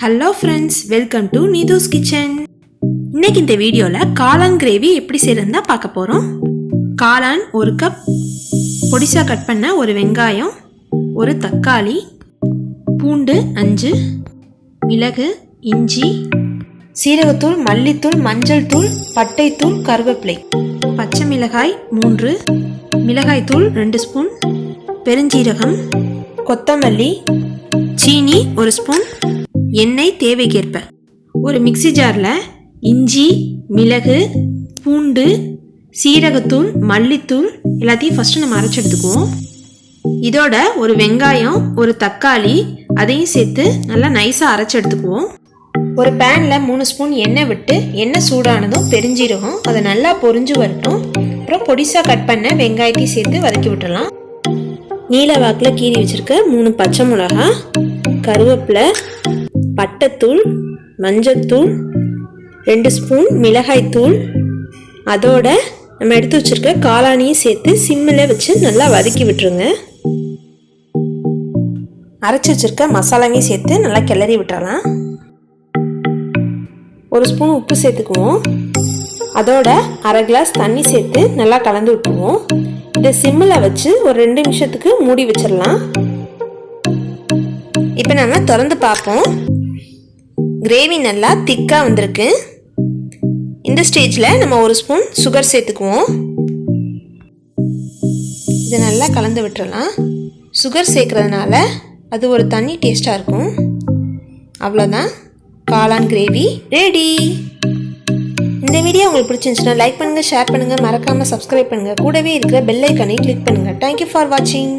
Hello friends welcome to Neetho's kitchen இன்னைக்கு இந்த வீடியோவில் காளான் கிரேவி எப்படி செய்யறதுன்னு தான் பார்க்க போகிறோம் காளான் ஒரு கப் பொடிசா கட் பண்ண ஒரு வெங்காயம் ஒரு தக்காளி பூண்டு அஞ்சு மிளகு இஞ்சி சீரகத்தூள் மல்லித்தூள் மஞ்சள் தூள் பட்டைத்தூள் கருவேப்பிலை. பச்சை மிளகாய் மூன்று மிளகாய் தூள் ரெண்டு ஸ்பூன் பெருஞ்சீரகம் கொத்தமல்லி சீனி ஒரு ஸ்பூன் எண்ணெய் தேவைக்கேற்ப. ஒரு மிக்ஸி ஜாரில் இஞ்சி மிளகு பூண்டு சீரகத்தூள் மல்லித்தூள் எல்லாத்தையும் ஃபஸ்ட்டு நம்ம அரைச்சி எடுத்துக்குவோம். இதோட ஒரு வெங்காயம் ஒரு தக்காளி அதையும் சேர்த்து நல்லா நைஸாக அரைச்சி எடுத்துக்குவோம். ஒரு பேனில் மூணு ஸ்பூன் எண்ணெய் விட்டு எண்ணெய் சூடானதும் பெருஞ்சீரகம் அதை நல்லா பொரிஞ்சு வரட்டும். அப்புறம் பொடிசாக கட் பண்ண வெங்காயத்தையும் சேர்த்து வதக்கி விட்டுடலாம். நீல வாக்கில் கீறி வச்சுருக்க மூணு பச்சை மிளகா கருவேப்பிலை பட்டைத்தூள் மஞ்சத்தூள் ரெண்டு ஸ்பூன் மிளகாய்த்தூள் அதோட நம்ம எடுத்து வச்சுருக்க காளானியும் சேர்த்து சிம்மில் வச்சு நல்லா வதக்கி விட்டுருங்க. அரைச்சி வச்சுருக்க மசாலாவையும் சேர்த்து நல்லா கிளறி விட்டுறலாம். ஒரு ஸ்பூன் உப்பு சேர்த்துக்குவோம். அதோட அரை கிளாஸ் தண்ணி சேர்த்து நல்லா கலந்து விட்டுருவோம். இதை சிம்மில் வச்சு ஒரு ரெண்டு நிமிஷத்துக்கு மூடி வச்சிடலாம் இப்போ நம்ம திறந்து பார்ப்போம். கிரேவி நல்லா திக்காக வந்திருக்கு. இந்த ஸ்டேஜில் நம்ம ஒரு ஸ்பூன் சுகர் சேர்த்துக்குவோம். இதை நல்லா கலந்து விட்டுறலாம். சுகர் சேர்க்குறதுனால அது ஒரு தண்ணி டேஸ்ட்டாக இருக்கும். அவ்வளோதான் காளான் கிரேவி ரெடி இந்த வீடியோ உங்களுக்கு பிடிச்சிருந்துச்சுன்னா லைக் பண்ணுங்கள் ஷேர் பண்ணுங்கள் மறக்காமல் சப்ஸ்கிரைப் பண்ணுங்கள் கூடவே இருக்கிற பெல் ஐக்கானை கிளிக் பண்ணுங்கள் தேங்க்யூ ஃபார் வாட்சிங்